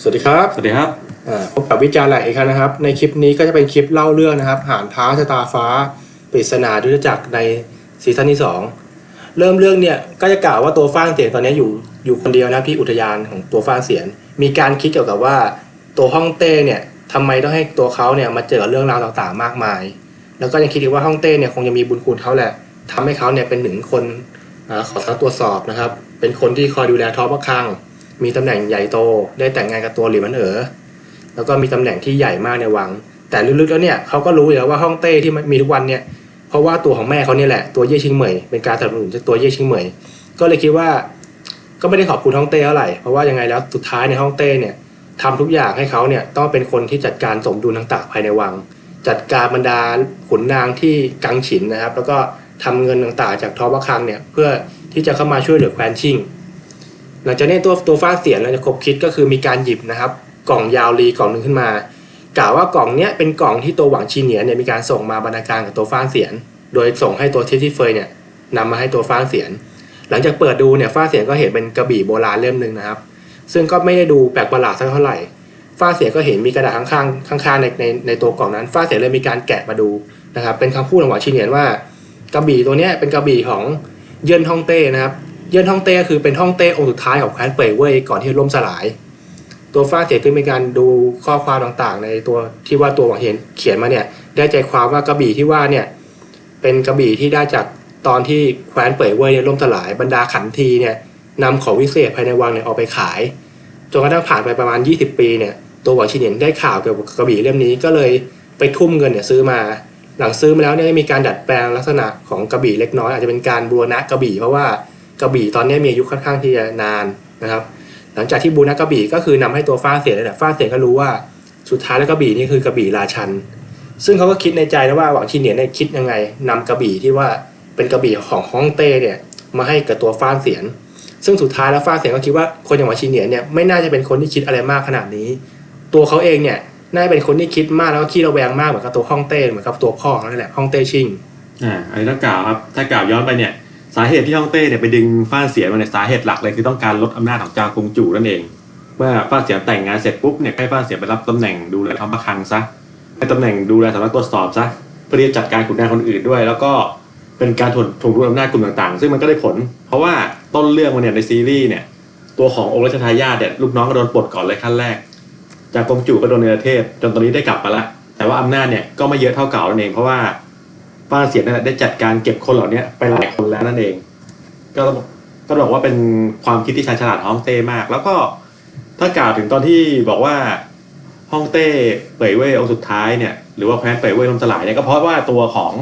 สวัสดีครับ สวัสดีครับอ่าพบกับวิจารณ์แหลกอีกครั้งนะครับ ในคลิปนี้ก็จะเป็นคลิปเล่าเรื่องนะครับหานท้าชะตาฟ้าปริศนาดุจจักรในซีซั่นที่ 2 เริ่มเรื่องเนี่ยก็จะกล่าวว่าตัวฟ้างเสียงตอนนี้อยู่อยู่คนเดียวนะครับที่อุทยานของตัวฟ้างเสียงมีการคิดเกี่ยวกับว่า ตัวฮ่องเต้เนี่ยทำไมต้องให้ตัวเขาเนี่ยมาเจอเรื่องราวต่างๆ มากมาย แล้วก็ยังคิดอีกว่าฮ่องเต้เนี่ยคงจะมีบุญคุณเขาแหละทำให้เขาเนี่ยเป็นหนึ่งคนอาขอตรวจสอบนะครับ เป็นคนที่คอยดูแลท้อพระคลัง มีตำแหน่งใหญ่โตได้แต่งงานกับตัวหลิวมันเอ๋อแล้วก็มีตำแหน่งที่ใหญ่มากในวัง แต่ลึกๆแล้วเนี่ยเขาก็รู้อยู่แล้วว่าฮ่องเต้ที่มีทุกวันเนี่ยเพราะว่าตัวของแม่เขาเนี่ยแหละตัวเย่ชิงเหมยเป็นการสนับสนุนตัวเย่ชิงเหมยก็เลยคิดว่าก็ไม่ได้ขอบคุณฮ่องเต้เท่าไหร่เพราะว่ายังไงแล้วสุดท้ายในฮ่องเต้เนี่ยทำทุกอย่างให้เขาเนี่ยต้องเป็นคนที่จัดการสมดุลต่างๆภายในวัง จัดการบรรดาขุนนางที่กังฉินนะครับ แล้วก็ทำเงินต่างๆจากทอพระคลังเนี่ยเพื่อที่จะเข้ามาช่วยเหลือแคว้นชิง หลังจากนี้ตัวตัวฟ้าเสียนเราจะคบคิดก็คือมีการหยิบนะครับ กล่องยาวรีกล่องหนึ่งขึ้นมากล่าวว่ากล่องเนี้ยเป็นกล่องที่ตัวหวังชีเนียนเนี่ยมีการส่งมาบรรณาการกับตัวฟ้าเสียน โดยส่งให้ตัวเทสที่เฟยเนี่ยนำมาให้ตัวฟ้าเสียน หลังจากเปิดดูเนี่ยฟ้าเสียนก็เห็นเป็นกระบี่โบราณเล่มหนึ่งนะครับ ซึ่งก็ไม่ได้ดูแปลกประหลาดสักเท่าไหร่ฟ้าเสียนก็เห็นมีกระดาษข้างๆข้างๆในในในตัวกล่องนั้นฟ้าเสียนเลยมีการแกะมาดูนะครับเป็นคำพูดของหวังชีเนียนว่ากระบี่ตัวเนี้ยเป็นกระบี่ของเยินฮ่องเต้นะครับ เยินฮ่องเต้ก็คือเป็นฮ่องเต้องค์สุดท้ายของแคว้นเป่ยเว่ยก่อนที่ล่มสลาย ตัวฟ้าเสียคือมีการดูข้อความต่างๆ ในตัวที่ว่าตัวหวังเห็นเขียนมาเนี่ยได้ใจความว่ากระบี่ที่ว่าเนี่ยเป็นกระบี่ที่ได้จากตอนที่แคว้นเป่ยเว่ยเนี่ยล่มสลายบรรดาขันทีเนี่ยนำของวิเศษภายในวังเนี่ยออกไปขายจนกระทั่งผ่านไปประมาณ 20 ปีเนี่ยตัวหวังชินเหนียนได้ข่าวเกี่ยวกับกระบี่เล่มนี้ก็เลยไปทุ่มเงินเนี่ยซื้อมา หลังซื้อมาแล้วเนี่ยมีการดัดแปลงลักษณะของกระบี่เล็กน้อยอาจจะเป็นการบูรณะกระบี่เพราะว่า กระบี่ตอนนี้มีอายุค่อนข้างที่จะนานนะครับ หลังจากที่บูรณะกระบี่ก็คือนำให้ตัวฟ้าเสียนแต่ฟ้าเสียก็รู้ว่าสุดท้ายแล้วกระบี่นี่คือกระบี่ราชัน ซึ่งเขาก็คิดในใจนะว่าหวังชินเหนียนเนี่ยคิดยังไงนำกระบี่ที่ว่าเป็นกระบี่ของฮ่องเต้เนี่ยมาให้กับตัวฟ้าเสียน ซึ่งสุดท้ายแล้วฟ้าเสียนก็คิดว่าคนอย่างหวังชินเหนียนเนี่ยไม่น่าจะเป็นคนที่คิดอะไรมากขนาดนี้ ตัวเขาเองเนี่ยน่าจะเป็นคนที่คิดมากแล้วก็ขี้ระแวงมากเหมือนกับตัวฮ่องเต้เหมือนกับตัวพ่อเขานั่นแหละฮ่องเต้ชิงอ่าอันนี้ต้องกล่าวครับถ้ากล่าวย้อนไปเนี่ยาเหตุที่ฮ่องเต้เนี่ยไปดึงฟ้าเสียมาเนี่ยสาเหตุหลักเลยคือต้องการลดอำนาจของจางกงจู่นั่นเอง เมื่อฟ้าเสียแต่งงานเสร็จปุ๊บเนี่ยให้ฟ้าเสียไปรับตำแหน่งดูแลทำประคังซะให้ตำแหน่งดูแลสำนักตรวจสอบซะเพื่อที่จะจัดการขุนนางคนอื่นด้วย แล้วก็เป็นการถ่วงถ่วงดุลอำนาจกลุ่มต่างๆ ซึ่งมันก็ได้ผล เพราะว่าต้นเรื่องมันเนี่ยในซีรีส์เนี่ยตัวขององค์รัชทายาทเนี่ยลูกน้องก็โดนปลดก่อนเลยขั้นแรก จากกงจู่ก็โดนเนรเทศจนตอนนี้ได้กลับมาละแต่ว่าอำนาจเนี่ยก็ไม่เยอะเท่าเก่านั่นเองเพราะว่า ป้าเสียนั่นแหละได้จัดการเก็บคนเหล่านี้ไปหลายคนแล้วนั่นเอง ก็ก็บอกว่าเป็นความคิดที่ชาญฉลาดของฮ่องเต้มาก แล้วก็ถ้ากล่าวถึงตอนที่บอกว่าฮ่องเต้เป่ยเว่ยองค์สุดท้ายเนี่ยหรือว่าแคว้นเป่ยเว่ยล่มสลายเนี่ยก็เพราะว่าตัวของ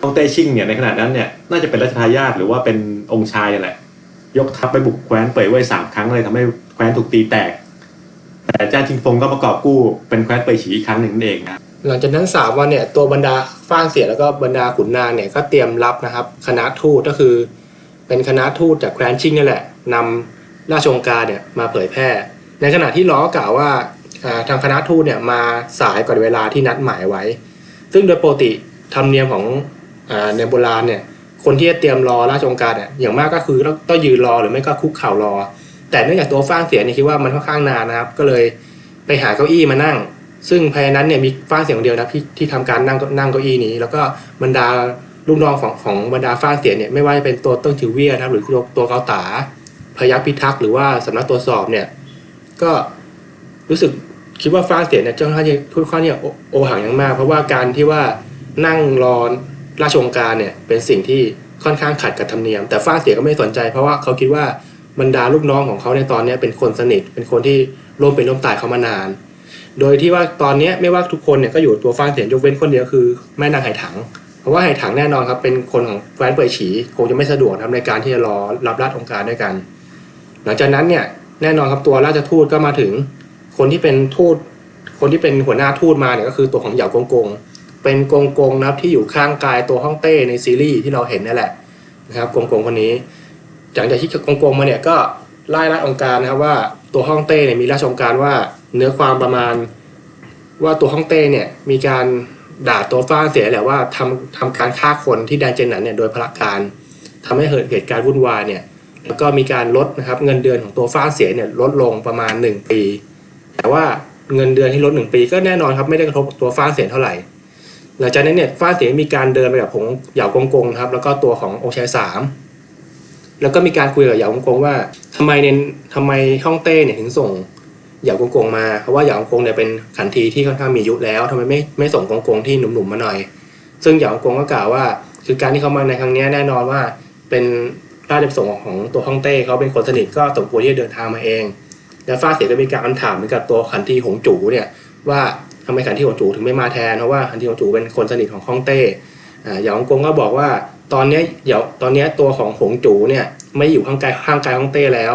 ฮ่องเต้ชิงเนี่ยในขณะนั้นเนี่ยน่าจะเป็นรัชทายาทหรือว่าเป็นองค์ชายนี่ยแหละ ยกทัพไปบุกแคว้นเป่ยเว่ยสามครั้งเลยทำให้แคว้นถูกตีแตก แต่จ้าชิงฟงก็ประกอบกู้เป็นแคว้นเป่ยฉีอีกครั้งหนึ่งนั่นเองนะ หลังจากนั้นสามวันเนี่ยตัวบรรดาฟ้างเสียแล้วก็บรรดาขุนนางเนี่ยก็เตรียมรับนะครับคณะทูตก็คือ เป็นคณะทูตจากแคว้นชิงนี่แหละนำราชองค์การเนี่ยมาเผยแพร่ ในขณะที่ล้อกล่าวว่าทางคณะทูตเนี่ยมาสายก่อนเวลาที่นัดหมายไว้ ซึ่งโดยปกติธรรมเนียมของอในโบราณเนี่ยคนที่จะเตรียมรอราชองค์การเนี่ยอย่างมากก็คือต้องต้องยืนรอหรือไม่ก็คุกเข่ารอ แต่เนื่องจากตัวฟ้างเสียเนี่ยคิดว่ามันค่อนข้างนานนะครับ ก็เลยไปหาเก้าอี้มานั่ง ซึ่งภายในนั้นเนี่ยมีฟ้าเสียงเดียวนะที่ที่ทำการนั่งนั่งเก้าอี้นี้ แล้วก็บรรดาลูกน้องของของบรรดาฟ้าเสียงเนี่ยไม่ว่าจะเป็นตัวต้นจิวเวียนะครับหรือตัวตัวเกาตาพยัคฆ์พิทักษ์หรือว่าสำนักตรวจสอบเนี่ยก็รู้สึกคิดว่าฟ้าเสียงเนี่ยเจ้าหน้าที่ทุกข้อเนี่ยโอหังอยังมาก เพราะว่าการที่ว่านั่งรอราชองการเนี่ยเป็นสิ่งที่ค่อนข้างขัดกับธรรมเนียม แต่ฟ้าเสียก็ไม่สนใจ เพราะว่าเขาคิดว่าบรรดาลูกน้องของเขาในตอนนี้เป็นคนสนิทเป็นคนที่ร่วมเป็นร่วมตายเขามานาน โดยที่ว่าตอนนี้ไม่ว่าทุกคนเนี่ยก็อยู่ตัวฟ้าเสียงยกเว้นคนเดียวคือแม่นางไหถัง เพราะว่าไหถังแน่นอนครับเป็นคนของแคว้นเป่ยฉีคงจะไม่สะดวกนะครับในการที่จะรอรับราชองค์การด้วยกัน หลังจากนั้นเนี่ยแน่นอนครับตัวราชทูตก็มาถึง คนที่เป็นทูตคนที่เป็นหัวหน้าทูตมาเนี่ยก็คือตัวของเหยากงกง เป็นกงกงนะครับที่อยู่ข้างกายตัวฮ่องเต้ในซีรีส์ที่เราเห็นนั่แหละนะครับกงกงคนนี้หลังจากที่กงกงมาเนี่ยก็ไล่ราชองค์การนะครับว่าตัวฮ่องเต้เนี่ยมีราชองค์การว่า เนื้อความประมาณ ว่าตัวฮ่องเต้เนี่ยมีการด่าตัวฟ้าเสียแหละว่าทำทำการฆ่าคนที่แดนเจนนันเนี่ยโดยพละการทำให้เกิดเหตุการณ์วุ่นวายเนี่ยแล้วก็มีการลดนะครับเงินเดือนของตัวฟ้าเสียเนี่ยลดลงประมาณ 1 ปี แต่ว่าเงินเดือนที่ลดหนึ่งปี ก็แน่นอนครับไม่ได้กระทบตัวฟ้าเสียเท่าไหร่หลังจากนั้นเนี่ยฟ้าเสียมีการเดินไปกับผงเหยากงกงครับแล้วก็ตัวขององชายสามแล้วก็มีการคุยกับเหยากงกงว่าทำไมเนี่ยทำไมฮ่องเต้เนี่ยถึงส่ง หยากงกงมาเพราะว่าหยากงกงเนี่ยเป็นขันทีที่ค่อนข้างมีอายุแล้วทำไมไม่ไม่ส่งกงกงที่หนุ่มๆมาหน่อย ซึ่งหยากงกงก็กล่าวว่า คือการที่เขามาในครั้งนี้แน่นอนว่าเป็นราชประสงค์ของตัวฮ่องเต้เขาเป็นคนสนิทก็สมควรที่จะเดินทางมาเอง แล้วฟ้าเสียก็มีการถามเหมือนกับตัวขันทีหงจูเนี่ยว่าทำไมขันทีหงจูถึงไม่มาแทนเพราะว่าขันทีหงจูเป็นคนสนิทของฮ่องเต้หยาฮ่องกงก็บอกว่าตอนนี้ยเหยาตอนนี้ตัวของหงจูเนี่ยไม่อยู่ข้างกายข้างกายฮ่องเต้แล้ว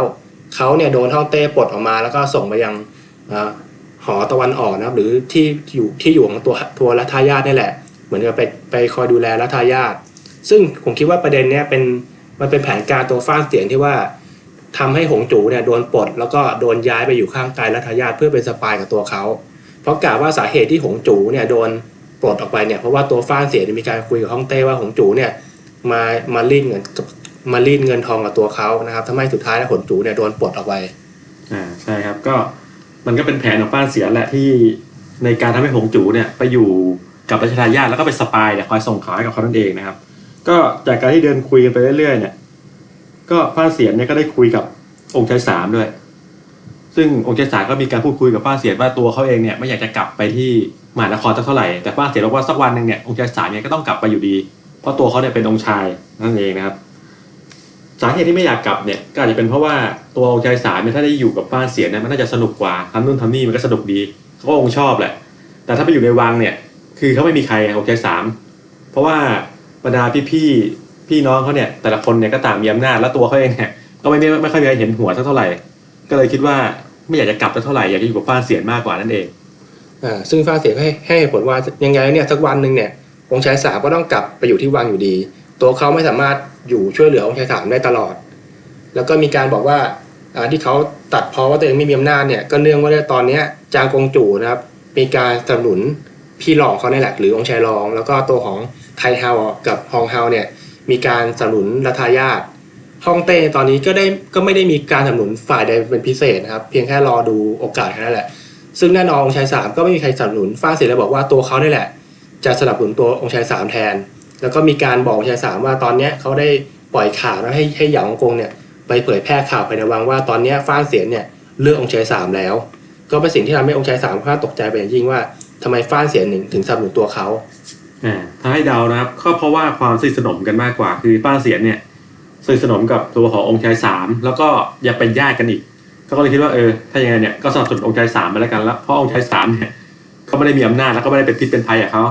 เขาเนี่ยโดนฮ่องเต้ปลดออกมา แล้วก็ส่งไปยังอหอตะวันออกนะครับ หรือที่อยู่ที่อยู่ของตัวตัวรัฐายาทนี่แหละ เหมือนกับไปไปคอยดูแลรัฐายาทซึ่งผมคิดว่าประเด็นเนี้ยเป็นมันเป็นแผนการตัวฟ้านเสียงที่ว่าทำให้หงจูเนี่ยโดนปลดแล้วก็โดนย้ายไปอยู่ข้างกายรัฐายาทเพื่อเป็นสปายกับตัวเขาเพราะกล่าวว่าสาเหตุที่หงจูเนี่ยโดนปลดออกไปเนี่ยเพราะว่าตัวฟ้านเสียเนี่ยมีการคุยกับฮ่องเต้ว่าหงจูเนี่ยมามารีดเงินกับ มารีดเงินทองกับตัวเขานะครับทำให้สุดท้ายแล้วหงจูเนี่ยโดนปลดออกไปอ่าใช่ครับก็มันก็เป็นแผนของป้านเสียแหละที่ในการทำให้หงจูเนี่ยไปอยู่กับรัชทายาทแล้วก็เป็นสปายเนี่ยคอยส่งข่าวให้กับเขานั่นเองนะครับ ก็จากการที่เดินคุยกันไปเรื่อยๆเนี่ย ก็ป้านเสียเนี่ยก็ได้คุยกับองค์ชายสามด้วย ซึ่งองค์ชายสามก็มีการพูดคุยกับป้านเสียว่าตัวเขาเองเนี่ยไม่อยากจะกลับไปที่มหานครสักเท่าไหร่แต่ป้านเสียบอกว่าสักวันหนึ่งเนี่ยองค์ชายสามเนี่ยก็ต้องกลับไปอยู่ดี เพราะตัวเขาเนี่ยเป็นองค์ชายนั่นเองนะครับ สาเหตุที่ไม่อยากกลับเนี่ยก็อาจจะเป็นเพราะว่าตัวองค์ชายสามเนี่ยถ้าได้อยู่กับป้านเสียเนี่ยมันน่าจะสนุกกว่าทำนู่นทำนี่มันก็สนุกดีเขาก็คงชอบแหละ แต่ถ้าไปอยู่ในวังเนี่ย คือเขาไม่มีใครองค์ชายสามเพราะว่าบรรดาพี่ๆพี่น้องเขาเนี่ย แต่ละคนเนี่ยก็ต่างมีอำนาจแล้วตัวเขาเองเนี่ยก็ไม่ไม่ไม่ค่อยมีใครเห็นหัวสักเท่าไหร่ ก็เลยคิดว่าไม่อยากจะกลับสักเท่าไหร่อยากจะอยู่กับป้าเสียนมากกว่านั่นเองอ่าซึ่งฟ้าเสียก็ให้ให้เหตุผลว่ายังไงเนี่ยสักวันหนึ่งเนี่ยองค์ชายสามก็ต้องกลับไปอยู่ที่วังอยู่ดี ตัวเขาไม่สามารถ อยู่ช่วยเหลือองค์ชายสามได้ตลอด แล้วก็มีการบอกว่าที่เขาตัดเพราะว่าตัวเองไม่มีอำนาจเนี่ยก็เนื่องว่าตอนนี้จางกงจูนะครับมีการสนับสนุนพี่รองเขาเนี่ยแหละหรือองค์ชายรอง แล้วก็ตัวของไทเฮากับฮองเฮาเนี่ยมีการสนับสนุนรัฐายาทฮ่องเต้ตอนนี้ก็ได้ก็ไม่ได้มีการสนับสนุนฝ่ายใดเป็นพิเศษนะครับ เพียงแค่รอดูโอกาสแค่นั้นแหละ ซึ่งแน่นอนองค์ชายสามก็ไม่มีใครสนับสนุนฟ้าเสียเลยบอกว่าตัวเขานี่แหละ จะสนับสนุนตัวองค์ชายสามแทน แล้วก็มีการบอกองค์ชายสามว่าตอนเนี้ยเขาได้ปล่อยข่าวแล้วให้ให้หยาฮ่องกงเนี่ยไปเผยแพร่ข่าวภายในวังว่าตอนเนี้ยฟ้านเสียนเนี่ยเลือกองค์ชายสามแล้ว ก็เป็นสิ่งที่ทำให้องค์ชายสามค่อนข้าตกใจไปอย่างยิ่งว่าทำไมฟ้านเสียนถึงถึงสนับสนุนตัวเขาอ่าถ้าให้เดานะครับก็เพราะว่าความสนิทสนมกันมากกว่า คือป้าเสียนเนี่ยสนิทสนมกับตัวขององค์ชายสามแล้วก็อยากเป็นญาติกันอีกเขาก็เลยคิดว่าเออถ้าอย่างไงเนี่ยก็สนับสนุนองค์ชายสามไปแล้วกันแล้วเพราะองค์ชายสามเนี่ยเขาไม่ได้มีอำนาจแล้วก็ไม่ได้เป็นพิษเป็นภัยกับเขา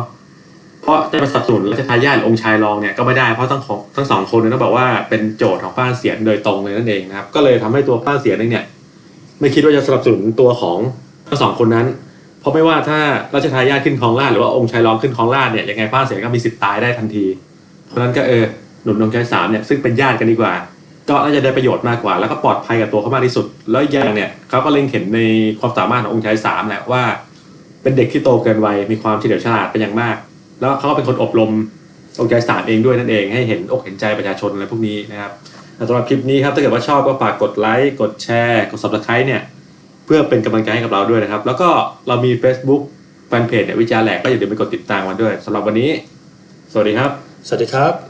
เพราะจะมาสับสนรัชทายาทหรือองค์ชายรองเนี่ยก็ไม่ได้เพราะทั้งของทั้งสองคนเนี่ยต้องบอกว่าเป็นโจทย์ของป้าเสียนโดยตรงเลยนั่นเองนะครับก็เลยทำให้ตัวป้าเสียนเนี่ยไม่คิดว่าจะสนับสนุนตัวของทั้งสองคนนั้น เพราะไม่ว่าถ้ารัชทายาทขึ้นครองราชหรือว่าองค์ชายรองขึ้นครองราชเนี่ยยังไงป้าเสียก็มีสิทธิ์ตายได้ทันที เพราะนั้นก็เออหนุนองชายสามเนี่ยซึ่งเป็นญาติกันดีกว่า ก็น่าจะได้ประโยชน์มากกว่า แล้วก็ปลอดภัยกับตัวเขามากที่สุด แล้วอีกอย่างเนี่ยเขาก็เล็งเห็นในความสามารถขององค์ชายสามแหละว่า เป็นเด็กที่โตเกินวัยมีความเฉลียวฉลาดเป็นอย่างมาก แล้วเขาก็เป็นคนอบรมองค์ชายสามเองด้วยนั่นเองให้เห็นอกเห็นใจประชาชนอะไรพวกนี้นะครับสำหรับคลิปนี้ครับถ้าเกิดว่าชอบก็ฝากกดไลค์กดแชร์กดซับสไครต์เนี่ยเพื่อเป็นกำลังใจให้กับเราด้วยนะครับ แล้วก็เรามี Facebook แฟนเพจเนี่ยวิจารแหลกก็อย่าลืมไปกดติดตามกันด้วยสำหรับวันนี้ สวัสดีครับ สวัสดีครับ